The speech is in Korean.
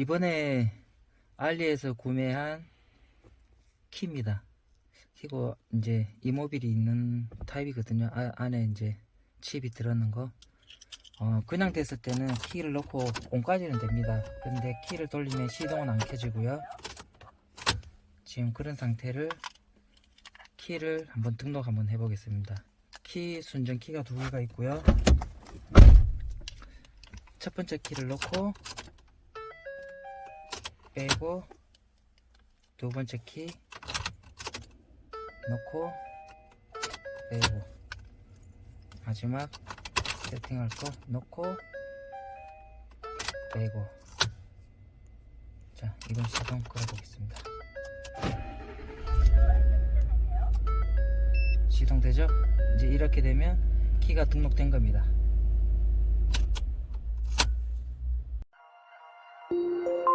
이번에 알리에서 구매한 키입니다. 키고 이제 이모빌이 있는 타입이거든요. 아, 안에 이제 칩이 들었는 거. 어, 그냥 됐을 때는 키를 넣고 온까지는 됩니다. 근데 키를 돌리면 시동은 안 켜지고요. 지금 그런 상태를 키를 한번 등록 한번 해보겠습니다. 키 순정 키가 두 개가 있고요. 첫 번째 키를 넣고 빼고 두 번째 키 넣고 빼고 마지막 세팅할 거 넣고 빼고 자 이건 시동 걸어보겠습니다 시동 되죠? 이제 이렇게 되면 키가 등록된 겁니다 음.